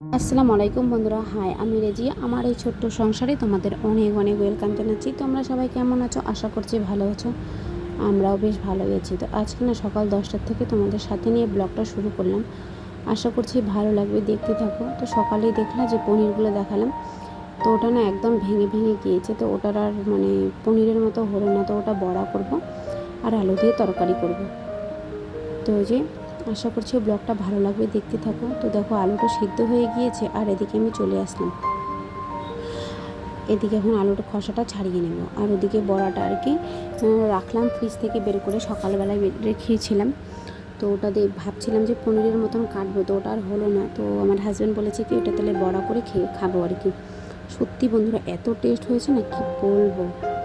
আসসালামু আলাইকুম বন্ধুরা। হাই, আমি রেজি। আমার এই ছোট্ট সংসারে তোমাদের অনেক অনেক ওয়েলকাম জানাচ্ছি। তোমরা সবাই কেমন আছো? আশা করছি ভালো আছো। আমরাও বেশ ভালো আছি। তো আজকে না সকাল দশটার থেকে তোমাদের সাথে নিয়ে ব্লগটা শুরু করলাম। আশা করছি ভালো লাগবে, দেখতে থাকো। তো সকালেই দেখলাম যে পনিরগুলো দেখালাম। তো ওটা না একদম ভেঙে ভেঙে গিয়েছে। তো ওটার আর মানে পনিরের মতো হলো না। তো ওটা বড়া করব আর আলু দিয়ে তরকারি করব। তো যে আশা করছি ব্লগটা ভালো লাগবে, দেখতে থাকো। তো দেখো, আলুটা সিদ্ধ হয়ে গিয়েছে আর এদিকে আমি চলে আসলাম। এদিকে এখন আলুটা খসাটা ছাড়িয়ে নেব। আর ওদিকে বড়াটা আর কি রাখলাম, ফ্রিজ থেকে বের করে সকালবেলায় রেখেছিলাম। তো ওটা দিয়ে ভাবছিলাম যে পনিরের মতন কাটবো, তো ওটা আর হলো না। তো আমার হাজব্যান্ড বলেছে কি, ওটা তাহলে বড়া করে খেয়ে খাব আর কি। সত্যি বন্ধুরা, এত টেস্ট হয়েছে না, কি বলব?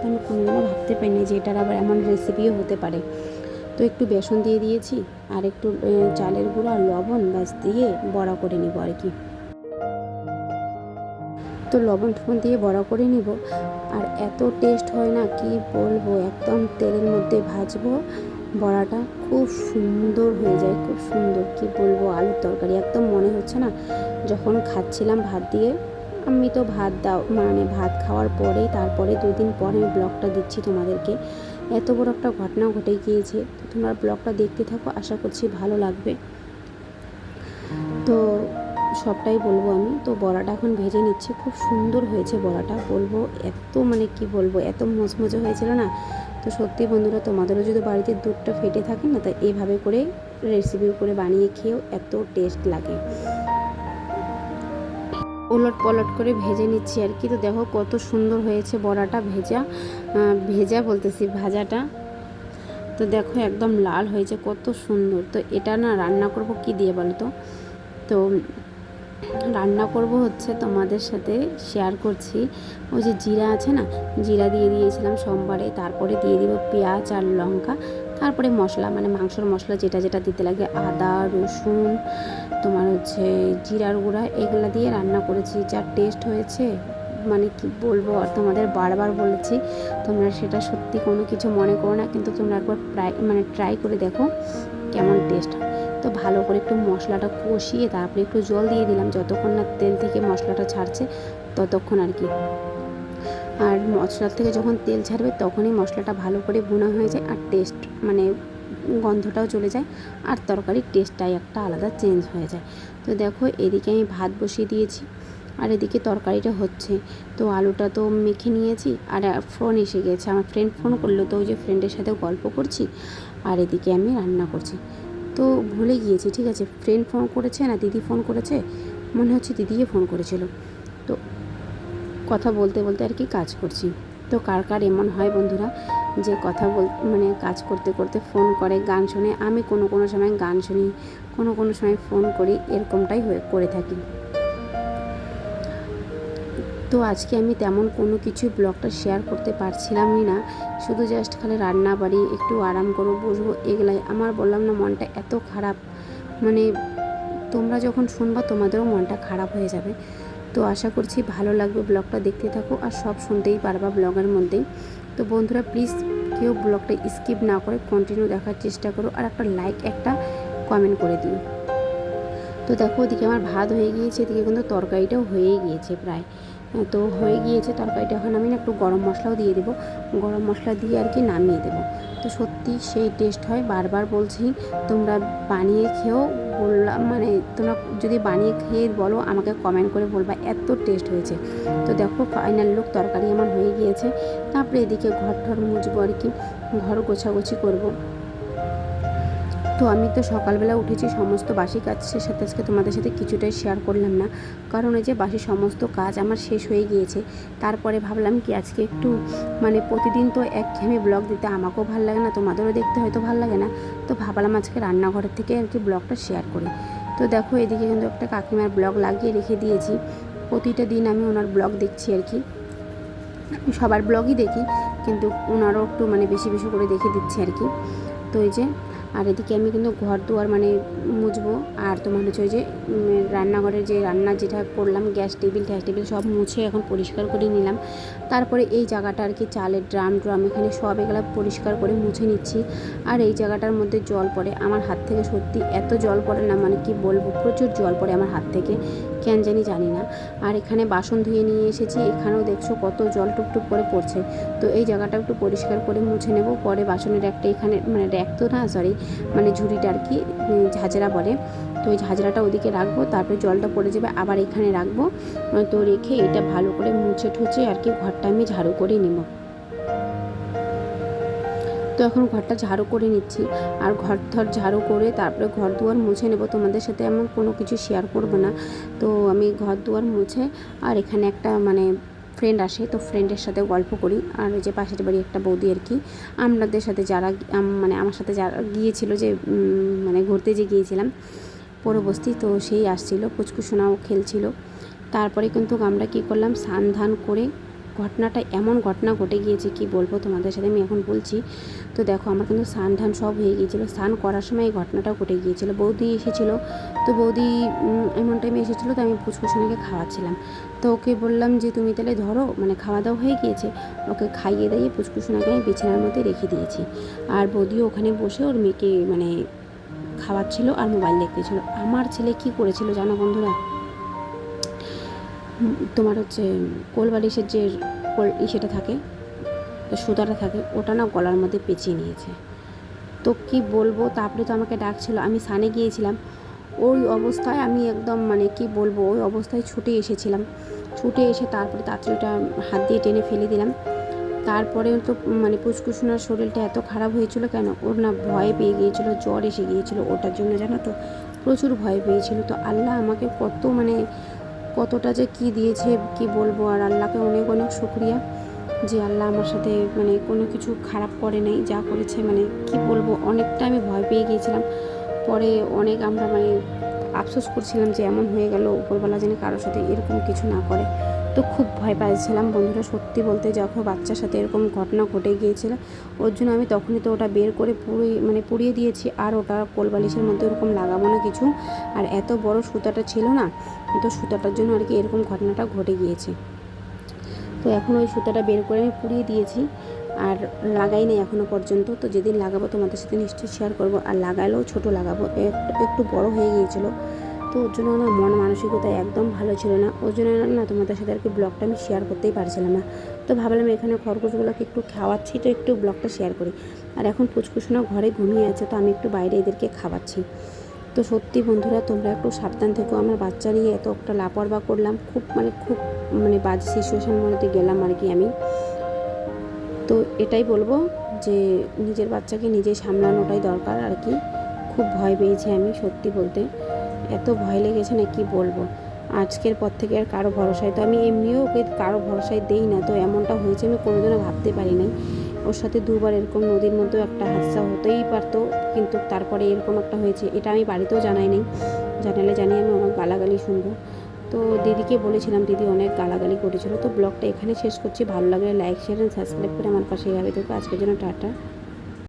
আমি কোনোদিনও ভাবতে পারিনি যে এটার আবার এমন রেসিপিও হতে পারে। তো একটু বেসন দিয়ে দিয়েছি, আর একটু চালের গুঁড়ো আর লবণ ব্যাস দিয়ে বড়া করে নিব আর কি। তো লবণ টবণ দিয়ে বড়া করে নিব। আর এত টেস্ট হয় না, কি বলব, একদম তেলের মধ্যে ভাজবো, বড়াটা খুব সুন্দর হয়ে যায়, খুব সুন্দর, কি বলব, আলুর তরকারি। একদম মনে হচ্ছে না, যখন খাচ্ছিলাম ভাত দিয়ে, আমি তো ভাত দাও মানে ভাত খাওয়ার পরেই, তারপরে দুদিন পরে ব্লগটা দিচ্ছি তোমাদেরকে। এত বড় একটা ঘটনা ঘটে গিয়েছে। তো তোমরা ব্লগটা দেখতে থাকো, আশা করছি ভালো লাগবে। তো সবটাই বলব আমি। তো বড়াটা এখন ভেজে নিচ্ছি। খুব সুন্দর হয়েছে বড়াটা। বলব এত মানে কি বলব, এত মচমচে হয়েছিল না? তো সত্যি বন্ধুরা, তোমাদেরও যদি বাড়িতে দুধটা ফেটে থাকে না, তা এইভাবে করে রেসিপি করে বানিয়ে খেয়েও এত টেস্ট লাগে। ওলট পলট করে ভেজে নিচ্ছি আর কি। তো দেখো কত সুন্দর হয়েছে বড়াটা ভেজা। ভেজা বলতেছি ভাজাটা। তো দেখো একদম লাল হয়েছে, কত সুন্দর। তো এটা না রান্না করব কি দিয়ে বলতো তো? তো রান্না করব হচ্ছে তোমাদের সাথে শেয়ার করছি। ওই যে জিরা আছে না, জিরা দিয়ে দিয়েছিলাম সোমবারে, তারপরে দিয়ে দিব পেঁয়াজ আর লঙ্কা, তারপরে মশলা মানে মাংসর মশলা যেটা যেটা দিতে লাগে, আদা, রসুন, তোমার হচ্ছে জিরার গুঁড়া, এগুলো দিয়ে রান্না করেছি। যা টেস্ট হয়েছে মানে কি বলব, আর তোমাদের বারবার বলেছি, তোমরা সেটা সত্যি কোনো কিছু মনে করো না, কিন্তু তোমরা একবার ট্রাই মানে ট্রাই করে দেখো কেমন টেস্ট হয়। তো ভালো করে একটু মশলাটা কষিয়ে তারপরে একটু জল দিয়ে দিলাম। যতক্ষণ না তেল থেকে মশলাটা ছাড়ছে ততক্ষণ আর কি। আর মশলার থেকে যখন তেল ছাড়বে তখনই মশলাটা ভালো করে ভুনা হয়ে যায় আর টেস্ট মানে গন্ধটাও চলে যায় আর তরকারির টেস্টটাই একটা আলাদা চেঞ্জ হয়ে যায়। তো দেখো এদিকে আমি ভাত বসিয়ে দিয়েছি আর এদিকে তরকারিটা হচ্ছে। তো আলুটা তো মেখে নিয়েছি আর ফোন এসে গেছে। আমার ফ্রেন্ড ফোন করল, তো ওই যে ফ্রেন্ডের সাথে গল্প করছি আর এদিকে আমি রান্না করছি। তো ভুলে গিয়েছি, ঠিক আছে? ফ্রেন্ড ফোন করেছে না দিদি ফোন করেছে? মনে হচ্ছে দিদিও ফোন করেছিল। তো কথা বলতে বলতে আর কি কাজ করছি। তো কার কার এমন হয় বন্ধুরা যে কথা বল মানে কাজ করতে করতে ফোন করে, গান শুনে? আমি কোনো কোনো সময় গান শুনি, কোনো কোনো সময় ফোন করি, এরকমটাই হয়ে, করে থাকি। তো আজকে আমি তেমন কোনো কিছু ব্লগটা শেয়ার করতে পারছিলামই না শুধু জাস্ট খালি রান্না বাড়ি একটু আরাম করো বসবো এগুলাই। আমার বললাম না মনটা এত খারাপ। মানে তোমরা যখন শুনবা তোমাদেরও মনটা খারাপ হয়ে যাবে। তো আশা করছি ভালো লাগবে ব্লগটা দেখতে থাকো আর সব শুনতেই পারবা ব্লগের মধ্যেই। তো বন্ধুরা প্লিজ কেউ ব্লগটা স্কিপ না করে কন্টিনিউ দেখার চেষ্টা করো আর একটা লাইক একটা কমেন্ট করে দিও। তো দেখো ওদিকে আমার ভাত হয়ে গিয়েছে এদিকে কিন্তু তরকারিটাও হয়েই গিয়েছে প্রায়। হ্যাঁ, তো হয়ে গিয়েছে তরকারিটা। এখন আমি একটু গরম মশলাও দিয়ে দেবো। গরম মশলা দিয়ে আর কি নামিয়ে দেবো। তো সত্যি সেই টেস্ট হয়। বারবার বলছি, তোমরা বানিয়ে খেয়েও বললাম মানে তোমরা যদি বানিয়ে খেয়ে বলো, আমাকে কমেন্ট করে বলবা, এত টেস্ট হয়েছে। তো দেখো ফাইনাল লুক তরকারি আমার হয়ে গিয়েছে। তারপরে এদিকে ঘর ঠর মুছবো আর কি। ঘর গোছাগুছি করব। তো আমি তো সকালবেলা উঠেছি, সমস্ত বাসি কাজের সাথে আজকে তোমাদের সাথে কিছুটাই শেয়ার করলাম না। কারণ ওই যে বাসি সমস্ত কাজ আমার শেষ হয়ে গিয়েছে। তারপরে ভাবলাম কি আজকে একটু মানে প্রতিদিন তো একঘেয়েমি ব্লগ দিতে আমাকেও ভালো লাগে না, তোমাদেরও দেখতে হয়তো ভালো লাগে না। তো ভাবলাম আজকে রান্নাঘরের থেকে আর কি ব্লগটা শেয়ার করি। তো দেখো এদিকে কিন্তু একটা কাকিমার ব্লগ লাগিয়ে রেখে দিয়েছি। প্রতিটা দিন আমি ওনার ব্লগ দেখছি আর কি। আমি সবার ব্লগই দেখি, কিন্তু ওনারও একটু মানে বেশি বেশি করে দেখে দিচ্ছি আর কি। তো এই যে আর এদিকে আমি কিন্তু ঘর দুয়ার মানে মুছবো। আর তোমার হচ্ছে ওই যে রান্নাঘরের যে রান্না যেটা করলাম, গ্যাস টেবিল গ্যাস টেবিল সব মুছে এখন পরিষ্কার করে নিলাম। তারপরে এই জায়গাটা আর কি, চালের ড্রাম ড্রাম এখানে সব এগুলো পরিষ্কার করে মুছে নিচ্ছি। আর এই জায়গাটার মধ্যে জল পড়ে। আমার হাত থেকে সত্যি এত জল পড়ে না মানে কি বলব, প্রচুর জল পড়ে আমার হাত থেকে, কেন জানি জানি না। আর এখানে বাসন ধুয়ে নিয়ে এসেছি, এখানেও দেখছ কত জল টুকটুক করে পড়ছে। তো এই জায়গাটা একটু পরিষ্কার করে মুছে নেব, পরে বাসনের একটা এখানে মানে র্যাক তো না সরি মানে ঝুড়িটা আর কি ঝাঁঝরা বলে। তো ওই ঝাঁঝরাটা ওদিকে রাখব, তারপরে জলটা পড়ে যাবে, আবার এখানে রাখব। তো রেখে এটা ভালো করে মুছে ঠুচে আর কি ঘরটা আমি ঝাড়ু করে নেব। তো এখন ঘরটা ঝাড়ু করে নিচ্ছি। আর ঘর ধর ঝাড়ু করে তারপরে ঘর দুয়ার মুছে নেব। তোমাদের সাথে এমন কোনো কিছু শেয়ার করব না। তো আমি ঘর দুয়ার মুছে, আর এখানে একটা মানে ফ্রেন্ড আসে, তো ফ্রেন্ডের সাথে গল্প করি। আর ওই যে পাশের বাড়ি একটা বৌদি আর কি আমাদের সাথে যারা মানে আমার সাথে যারা গিয়েছিল যে মানে ঘুরতে যে গিয়েছিলাম পরবস্তি তো সেই আসছিল পুচকুসোনাও খেলছিল। তারপরে কিন্তু আমরা কি করলাম সান ধান করে ঘটনাটা এমন ঘটনা ঘটে গিয়েছে, কি বলব তোমাদের সাথে আমি এখন বলছি। তো দেখো, আমার কিন্তু স্নান ধান সব হয়ে গিয়েছিল। স্নান করার সময় এই ঘটনাটা ঘটে গিয়েছিল। বৌদি এসেছিল। তো বৌদি এমন টাইমে এসেছিল তো আমি পুচকুসোনাকে খাওয়াচ্ছিলাম। তো ওকে বললাম যে, তুমি তাহলে ধরো মানে খাওয়া দাওয়া হয়ে গিয়েছে। ওকে খাইয়ে দাইয়ে পুচকুসোনাকে আমি বিছানার মধ্যে রেখে দিয়েছি। আর বৌদিও ওখানে বসে ওর মেয়েকে মানে খাওয়াচ্ছিল আর মোবাইল দেখতেছিল। আমার ছেলে কি করেছিল জানো বন্ধুরা? তোমার হচ্ছে কোল বালিশের যে কোল ইসেটা থাকে সুতাটা থাকে, ওটা না গলার মধ্যে পেঁচিয়ে নিয়েছে। তো কি বলব তারপরে তো আমাকে ডাকছিল, আমি সানে গিয়েছিলাম। ওই অবস্থায় আমি একদম মানে কি বলব, ওই অবস্থায় ছুটে এসেছিলাম। ছুটে এসে তারপরে তাড়াতাড়িটা হাত দিয়ে টেনে ফেলে দিলাম। তারপরে তো মানে পুচকুসুনার শরীরটা এত খারাপ হয়েছিল কেন? ওর না ভয় পেয়ে গিয়েছিল, জ্বর এসে গিয়েছিল ওটার জন্য জানো তো? প্রচুর ভয় পেয়েছিল। তো আল্লাহ আমাকে কত মানে কতটা যে কি দিয়েছে, কি বলব? আর আল্লাহকে অনেক অনেক শুক্রিয়া যে আল্লাহ আমার সাথে মানে কোনো কিছু খারাপ করে নাই, যা করেছে। মানে কি বলব? অনেকটা আমি ভয় পেয়ে গিয়েছিলাম। পরে অনেক আমরা মানে আফসোস করছিলাম যে এমন হয়ে গেল উপরবেলা যেন কারোর সাথে এরকম কিছু না করে। তো খুব ভয় পাইছিলাম বন্ধুরা সত্যি বলতে যখন বাচ্চার সাথে এরকম ঘটনা ঘটে গিয়েছিল। ওর জন্য আমি তখনই তো ওটা বের করে পুরোই মানে পুড়িয়ে দিয়েছি। আর ওটা কোলবালিশের মধ্যে ওরকম লাগাবো না কিছু। আর এত বড় সুতাটা ছিল না, তো সুতাটার জন্য আর কি এরকম ঘটনাটা ঘটে গিয়েছে। তো এখন ওই সুতাটা বের করে আমি পুড়িয়ে দিয়েছি। আর লাগাই নাই এখনও পর্যন্ত। তো যেদিন লাগাবো তোমাদের সাথে নিশ্চয়ই শেয়ার করব। আর লাগালেও ছোট লাগাবো। একটু বড় হয়ে গিয়েছিল। তো ওর জন্য আমার মন মানসিকতা একদম ভালো ছিল না। ওর জন্য না তোমাদের সাথে আর কি ব্লগটা আমি শেয়ার করতেই পারছিলাম না। তো ভাবলাম এখানে খরগোশগুলোকে একটু খাওয়াচ্ছি, তো একটু ব্লগটা শেয়ার করি। আর এখন পুচকুসোনা ঘরে ঘুমিয়ে আছে, তো আমি একটু বাইরে এদেরকে খাওয়াচ্ছি। তো সত্যি বন্ধুরা, তোমরা একটু সাবধান থেকো। আমার বাচ্চা নিয়ে এত একটা লাপরবা করলাম, খুব মানে খুব মানে বাজে সিচুয়েশান মধ্যে গেলাম আর কি আমি। তো এটাই বলব যে নিজের বাচ্চাকে নিজে সামলানোটাই দরকার আর কি। খুব ভয় পেয়েছি আমি সত্যি বলতে। এত ভয় লেগেছে না কি বলব? আজকের পর থেকে আর কারও ভরসায়, তো আমি এমনিও ওকে কারও ভরসায় দেই না, তো এমনটা হয়েছে আমি কোনোদিনও ভাবতে পারি নাই। ওর সাথে দুবার এরকম নদীর মধ্যেও একটা হাদসা হতেই পারতো, কিন্তু তারপরে এরকম একটা হয়েছে, এটা আমি বাড়িতেও জানাই নাই। জানালে জানি আমি অনেক গালাগালি শুনব। তো দিদিকে বলেছিলাম, দিদি অনেক গালাগালি করেছিল। তো ব্লগটা এখানে শেষ করছি। ভালো লাগলে লাইক, শেয়ার অ্যান্ড সাবস্ক্রাইব করে আমার পাশে এভাবে দেখো আজকের জন্য টাটা।